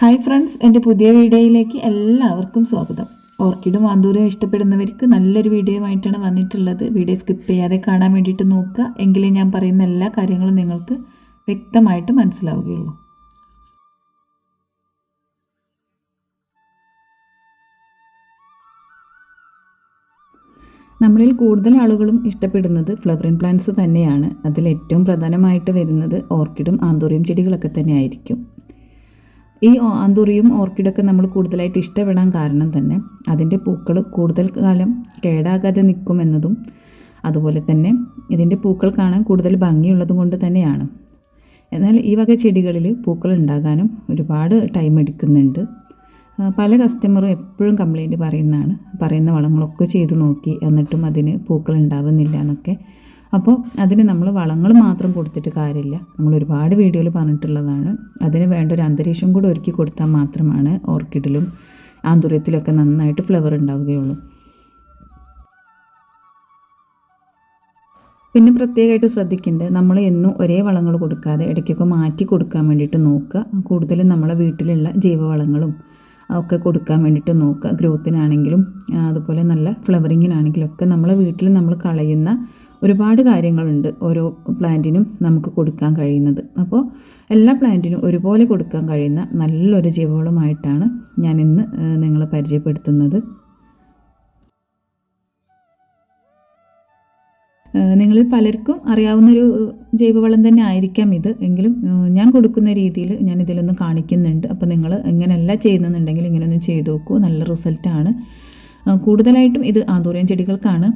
Hi friends എന്റെ പുതിയ വീഡിയോയിലേക്ക് എല്ലാവർക്കും സ്വാഗതം. ഓർക്കിഡും വാന്തൂരും ഇഷ്ടപ്പെടുന്നവർക്ക് നല്ലൊരു വീഡിയോയുമായിട്ടാണ് വന്നിട്ടുള്ളത്. വീഡിയോ സ്കിപ്പ് ചെയ്യാതെ കാണാൻ വേണ്ടിയിട്ട് നോക്കുക. എങ്കിലേ ഞാൻ പറയുന്ന എല്ലാ കാര്യങ്ങളും നിങ്ങൾക്ക് വ്യക്തമായിട്ട് മനസ്സിലാവുകയുള്ളൂ. നമ്മളിൽ കൂടുതൽ ആളുകളും ഇഷ്ടപ്പെടുന്നത് ഫ്ലവറിൻ പ്ലാന്റ്സ് തന്നെയാണ്. അതിൽ ഏറ്റവും പ്രധാനമായിട്ട് വരുന്നത് ഓർക്കിഡും ആന്തൂറിയം ചെടികളൊക്കെ തന്നെയായിരിക്കും. ഈ ആന്തൂറിയും ഓർക്കിഡൊക്കെ നമ്മൾ കൂടുതലായിട്ട് ഇഷ്ടപ്പെടാൻ കാരണം തന്നെ അതിന്റെ പൂക്കൾ കൂടുതൽ കാലം കേടാകാതെ നിൽക്കുമെന്നതും അതുപോലെ തന്നെ ഇതിന്റെ പൂക്കൾ കാണാൻ കൂടുതൽ ഭംഗിയുള്ളതും കൊണ്ട് തന്നെയാണ്. എന്നാൽ ഈ വക ചെടികളിൽ പൂക്കൾ ഉണ്ടാകാനും ഒരുപാട് ടൈം എടുക്കുന്നുണ്ട്. പല കസ്റ്റമറും എപ്പോഴും കംപ്ലൈന്റ് പറയുന്നതാണ്. പറയുന്ന വളങ്ങളൊക്കെ ചെയ്തു നോക്കി എന്നിട്ടും അതിന് പൂക്കൾ ഉണ്ടാവുന്നില്ല എന്നൊക്കെ. അപ്പോൾ അതിന് നമ്മൾ വളങ്ങൾ മാത്രം കൊടുത്തിട്ട് കാര്യമില്ല. നമ്മൾ ഒരുപാട് വീഡിയോയിൽ പറഞ്ഞിട്ടുള്ളതാണ്. അതിന് വേണ്ട ഒരു അന്തരീക്ഷം കൂടെ ഒരുക്കി കൊടുത്താൽ മാത്രമാണ് ഓർക്കിഡിലും ആന്തുര്യത്തിലൊക്കെ നന്നായിട്ട് ഫ്ലവർ ഉണ്ടാവുകയുള്ളൂ. പിന്നെ പ്രത്യേകമായിട്ട് ശ്രദ്ധിക്കേണ്ടത് നമ്മൾ എന്നും ഒരേ വളങ്ങൾ കൊടുക്കാതെ ഇടയ്ക്കൊക്കെ മാറ്റി കൊടുക്കാൻ വേണ്ടിയിട്ട് നോക്കുക. കൂടുതലും നമ്മളെ വീട്ടിലുള്ള ജൈവവളങ്ങളും ഒക്കെ കൊടുക്കാൻ വേണ്ടിയിട്ട് നോക്കുക. ഗ്രോത്തിനാണെങ്കിലും അതുപോലെ നല്ല ഫ്ലവറിങ്ങിനാണെങ്കിലും ഒക്കെ നമ്മളെ വീട്ടിൽ നമ്മൾ കളയുന്ന ഒരുപാട് കാര്യങ്ങളുണ്ട് ഓരോ പ്ലാന്റിനും നമുക്ക് കൊടുക്കാൻ കഴിയുന്നത്. അപ്പോൾ എല്ലാ പ്ലാന്റിനും ഒരുപോലെ കൊടുക്കാൻ കഴിയുന്ന നല്ലൊരു ജീവവളമായിട്ടാണ് ഞാൻ ഇന്ന് നിങ്ങളെ പരിചയപ്പെടുത്തുന്നത്. നിങ്ങളിൽ പലർക്കും അറിയാവുന്ന ഒരു ജൈവവളം തന്നെ ആയിരിക്കാം ഇത്. എങ്കിലും ഞാൻ കൊടുക്കുന്ന രീതിയിൽ ഞാൻ ഇതിലൊന്ന് കാണിക്കുന്നുണ്ട്. അപ്പോൾ നിങ്ങൾ എങ്ങനെയല്ല ചെയ്യുന്നുണ്ടെങ്കിൽ ഇങ്ങനെയൊന്നും ചെയ്തു നോക്കൂ. നല്ല റിസൾട്ടാണ്. കൂടുതലായിട്ടും ഇത് ആന്തൂറിയം ചെടികൾക്കാണ്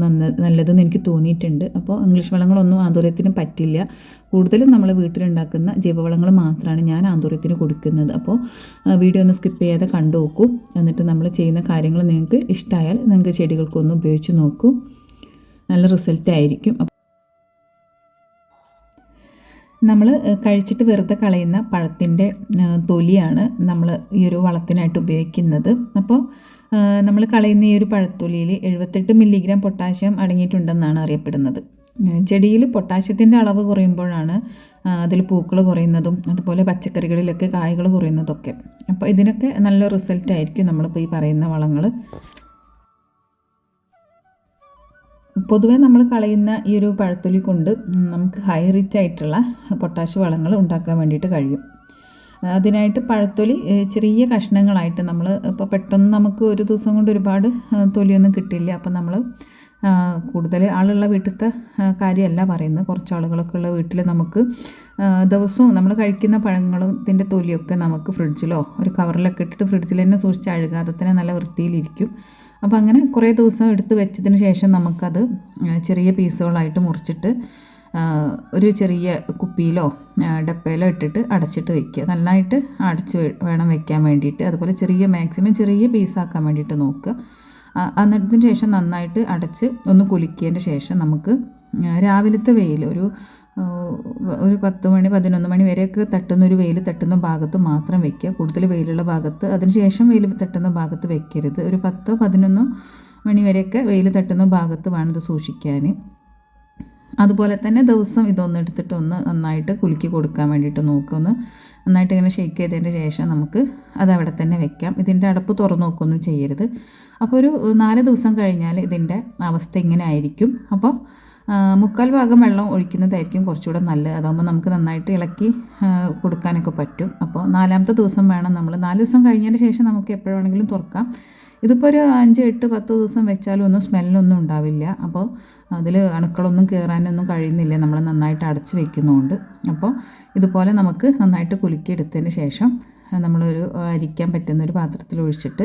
നന്ന നല്ലതെന്ന് എനിക്ക് തോന്നിയിട്ടുണ്ട്. അപ്പോൾ ഇംഗ്ലീഷ് വളങ്ങളൊന്നും ആന്തൂര്യത്തിന് പറ്റില്ല. കൂടുതലും നമ്മൾ വീട്ടിലുണ്ടാക്കുന്ന ജൈവവളങ്ങൾ മാത്രമാണ് ഞാൻ ആന്തൂര്യത്തിന് കൊടുക്കുന്നത്. അപ്പോൾ വീഡിയോ ഒന്ന് സ്കിപ്പ് ചെയ്യാതെ കണ്ടു നോക്കൂ. എന്നിട്ട് നമ്മൾ ചെയ്യുന്ന കാര്യങ്ങൾ നിങ്ങൾക്ക് ഇഷ്ടമായാൽ നിങ്ങൾക്ക് ചെടികൾക്കൊന്ന് ഉപയോഗിച്ച് നോക്കൂ. നല്ല റിസൾട്ട് ആയിരിക്കും. നമ്മൾ കഴിച്ചിട്ട് വെറുതെ കളയുന്ന പഴത്തിന്റെ തൊലിയാണ് നമ്മൾ ഈ ഒരു വളത്തിനായിട്ട് ഉപയോഗിക്കുന്നത്. അപ്പോൾ നമ്മൾ കളയുന്ന ഈ ഒരു പഴത്തൊലിയിൽ എഴുപത്തെട്ട് മില്ലിഗ്രാം പൊട്ടാഷ്യം അടങ്ങിയിട്ടുണ്ടെന്നാണ് അറിയപ്പെടുന്നത്. ചെടിയിൽ പൊട്ടാഷ്യത്തിന്റെ അളവ് കുറയുമ്പോഴാണ് അതിൽ പൂക്കൾ കുറയുന്നതും അതുപോലെ പച്ചക്കറികളിലൊക്കെ കായകൾ കുറയുന്നതൊക്കെ. അപ്പോൾ ഇതിനൊക്കെ നല്ല റിസൾട്ട് ആയിരിക്കും നമ്മളിപ്പോൾ ഈ പറയുന്ന വളങ്ങൾ. പൊതുവെ നമ്മൾ കളയുന്ന ഈ ഒരു പഴത്തൊലി കൊണ്ട് നമുക്ക് ഹൈ റിച്ച് ആയിട്ടുള്ള പൊട്ടാഷ്യ വളങ്ങൾ ഉണ്ടാക്കാൻ വേണ്ടിയിട്ട് കഴിയും. അതിനായിട്ട് പഴത്തൊലി ചെറിയ കഷ്ണങ്ങളായിട്ട് നമ്മൾ ഇപ്പോൾ പെട്ടെന്ന് നമുക്ക് ഒരു ദിവസം കൊണ്ട് ഒരുപാട് തൊലിയൊന്നും കിട്ടില്ല. അപ്പം നമ്മൾ കൂടുതൽ ആളുള്ള വീട്ടിലത്തെ കാര്യമല്ല പറയുന്നത്. കുറച്ച് ആളുകളൊക്കെ ഉള്ള വീട്ടിൽ നമുക്ക് ദിവസവും നമ്മൾ കഴിക്കുന്ന പഴങ്ങളത്തിന്റെ തൊലിയൊക്കെ നമുക്ക് ഫ്രിഡ്ജിലോ ഒരു കവറിലൊക്കെ ഇട്ടിട്ട് ഫ്രിഡ്ജിൽ തന്നെ സൂക്ഷിച്ച് അഴുകാതെ തന്നെ നല്ല വൃത്തിയിലിരിക്കും. അപ്പോൾ അങ്ങനെ കുറേ ദിവസം എടുത്ത് വെച്ചതിന് ശേഷം നമുക്കത് ചെറിയ പീസുകളായിട്ട് മുറിച്ചിട്ട് ഒരു ചെറിയ കുപ്പിയിലോ ഡപ്പയിലോ ഇട്ടിട്ട് അടച്ചിട്ട് വെക്കുക. നന്നായിട്ട് അടച്ച് വേണം വെക്കാൻ വേണ്ടിയിട്ട്. അതുപോലെ ചെറിയ മാക്സിമം ചെറിയ പീസാക്കാൻ വേണ്ടിയിട്ട് നോക്കുക. എന്നിട്ടതിന് ശേഷം നന്നായിട്ട് അടച്ച് ഒന്ന് കുലുക്കിയതിന്റെ ശേഷം നമുക്ക് രാവിലത്തെ വെയിൽ ഒരു ഒരു പത്ത് മണി പതിനൊന്ന് മണി വരെയൊക്കെ തട്ടുന്ന ഒരു വെയിൽ തട്ടുന്ന ഭാഗത്ത് മാത്രം വെക്കുക. കൂടുതൽ വെയിലുള്ള ഭാഗത്ത് അതിനുശേഷം വെയിൽ തട്ടുന്ന ഭാഗത്ത് വെക്കരുത്. ഒരു പത്തോ പതിനൊന്നോ മണി വരെയൊക്കെ വെയിൽ തട്ടുന്ന ഭാഗത്ത് വേണം ഇത് സൂക്ഷിക്കാൻ. അതുപോലെ തന്നെ ദിവസം ഇതൊന്ന് എടുത്തിട്ട് ഒന്ന് നന്നായിട്ട് കുലുക്കി കൊടുക്കാൻ വേണ്ടിയിട്ട് നോക്കുക ഒന്ന് നന്നായിട്ട് ഇങ്ങനെ ഷെയ്ക്ക് ചെയ്തതിന് ശേഷം നമുക്ക് അത് അവിടെ തന്നെ വെക്കാം. ഇതിന്റെ അടപ്പ് തുറന്നു നോക്കുകയൊന്നും ചെയ്യരുത്. അപ്പോൾ ഒരു നാല് ദിവസം കഴിഞ്ഞാൽ ഇതിന്റെ അവസ്ഥ ഇങ്ങനെ ആയിരിക്കും. അപ്പോൾ മുക്കാൽ ഭാഗം വെള്ളം ഒഴിക്കുന്നതായിരിക്കും കുറച്ചുകൂടെ നല്ലത്. അതാകുമ്പോൾ നമുക്ക് നന്നായിട്ട് ഇളക്കി കൊടുക്കാനൊക്കെ പറ്റും. അപ്പോൾ നാലാമത്തെ ദിവസം വേണം നമ്മൾ. നാല് ദിവസം കഴിഞ്ഞതിന് ശേഷം നമുക്ക് എപ്പോഴാണെങ്കിലും തുറക്കാം. ഇതിപ്പോൾ ഒരു അഞ്ച് എട്ട് പത്ത് ദിവസം വെച്ചാലും ഒന്നും സ്മെല്ലൊന്നും ഉണ്ടാവില്ല. അപ്പോൾ അതിൽ അണുക്കളൊന്നും കയറാനൊന്നും കഴിയുന്നില്ല. നമ്മൾ നന്നായിട്ട് അടച്ച് വെക്കുന്നതുകൊണ്ട് അപ്പോൾ ഇതുപോലെ നമുക്ക് നന്നായിട്ട് കുലുക്കിയെടുത്തതിന് ശേഷം നമ്മളൊരു അരിക്കാൻ പറ്റുന്ന ഒരു പാത്രത്തിൽ ഒഴിച്ചിട്ട്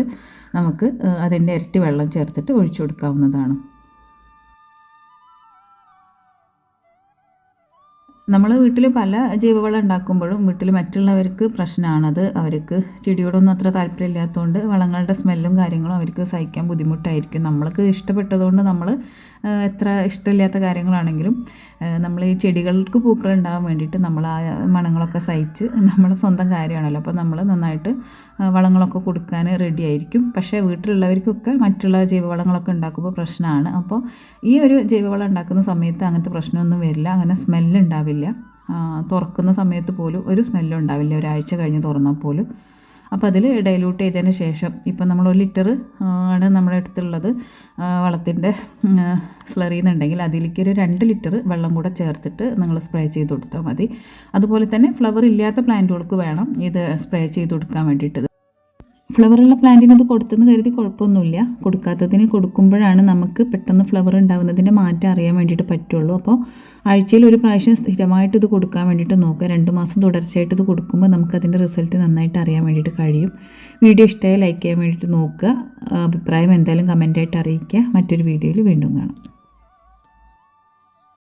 നമുക്ക് അതിന്റെ ഇരട്ടി വെള്ളം ചേർത്തിട്ട് ഒഴിച്ചു കൊടുക്കാവുന്നതാണ്. നമ്മൾ വീട്ടിൽ പല ജൈവവളം ഉണ്ടാക്കുമ്പോഴും വീട്ടിൽ മറ്റുള്ളവർക്ക് പ്രശ്നമാണത് അവർക്ക് ചെടിയോടൊന്നും അത്ര താല്പര്യമില്ലാത്തതുകൊണ്ട് വളങ്ങളുടെ സ്മെല്ലും കാര്യങ്ങളും അവർക്ക് സഹിക്കാൻ ബുദ്ധിമുട്ടായിരിക്കും. നമ്മൾക്ക് ഇഷ്ടപ്പെട്ടതുകൊണ്ട് നമ്മൾ എത്ര ഇഷ്ടമില്ലാത്ത കാര്യങ്ങളാണെങ്കിലും നമ്മൾ ഈ ചെടികൾക്ക് പൂക്കൾ ഉണ്ടാകാൻ വേണ്ടിയിട്ട് നമ്മൾ ആ മണങ്ങളൊക്കെ സഹിച്ച് നമ്മളെ സ്വന്തം കാര്യമാണല്ലോ. അപ്പോൾ നമ്മൾ നന്നായിട്ട് വളങ്ങളൊക്കെ കൊടുക്കാൻ റെഡി ആയിരിക്കും. പക്ഷേ വീട്ടിലുള്ളവർക്കൊക്കെ മറ്റുള്ള ജൈവവളങ്ങളൊക്കെ ഉണ്ടാക്കുമ്പോൾ പ്രശ്നമാണ് അപ്പോൾ ഈ ഒരു ജൈവവളം ഉണ്ടാക്കുന്ന സമയത്ത് അങ്ങനത്തെ പ്രശ്നമൊന്നും വരില്ല. അങ്ങനെ സ്മെല്ല് ഉണ്ടാവില്ല. തുറക്കുന്ന സമയത്ത് പോലും ഒരു സ്മെല്ലും ഉണ്ടാവില്ല. ഒരാഴ്ച കഴിഞ്ഞ് തുറന്നാൽ പോലും. അപ്പോൾ അതിൽ ഡൈലൂട്ട് ചെയ്തതിന് ശേഷം ഇപ്പം നമ്മൾ ഒരു ലിറ്റർ ആണ് നമ്മുടെ അടുത്തുള്ളത്. വളത്തിന്റെ സ്ലറി എന്നുണ്ടെങ്കിൽ അതിലേക്ക് ഒരു രണ്ട് ലിറ്റർ വെള്ളം കൂടെ ചേർത്തിട്ട് നിങ്ങൾ സ്പ്രേ ചെയ്ത് കൊടുത്താൽ മതി. അതുപോലെ തന്നെ ഫ്ലവർ ഇല്ലാത്ത പ്ലാന്റുകൾക്ക് വേണം ഇത് സ്പ്രേ ചെയ്ത് കൊടുക്കാൻ വേണ്ടിയിട്ട്. ഫ്ലവറുള്ള പ്ലാന്റിനത് കൊടുത്തെന്ന് കരുതി കുഴപ്പമൊന്നുമില്ല. കൊടുക്കാത്തതിന് കൊടുക്കുമ്പോഴാണ് നമുക്ക് പെട്ടെന്ന് ഫ്ലവർ ഉണ്ടാകുന്നതിന്റെ മാറ്റം അറിയാൻ വേണ്ടിയിട്ട് പറ്റുള്ളൂ. അപ്പോൾ ആഴ്ചയിൽ ഒരു പ്രാവശ്യം സ്ഥിരമായിട്ട് ഇത് കൊടുക്കാൻ വേണ്ടിയിട്ട് നോക്കുക. രണ്ട് മാസം തുടർച്ചയായിട്ട് ഇത് കൊടുക്കുമ്പോൾ നമുക്കതിന്റെ റിസൾട്ട് നന്നായിട്ട് അറിയാൻ വേണ്ടിയിട്ട് കഴിയും. വീഡിയോ ഇഷ്ടമായി ലൈക്ക് ചെയ്യാൻ വേണ്ടിയിട്ട് നോക്കുക. അഭിപ്രായം എന്തായാലും കമന്റായിട്ട് അറിയിക്കുക. മറ്റൊരു വീഡിയോയിൽ വീണ്ടും കാണാം.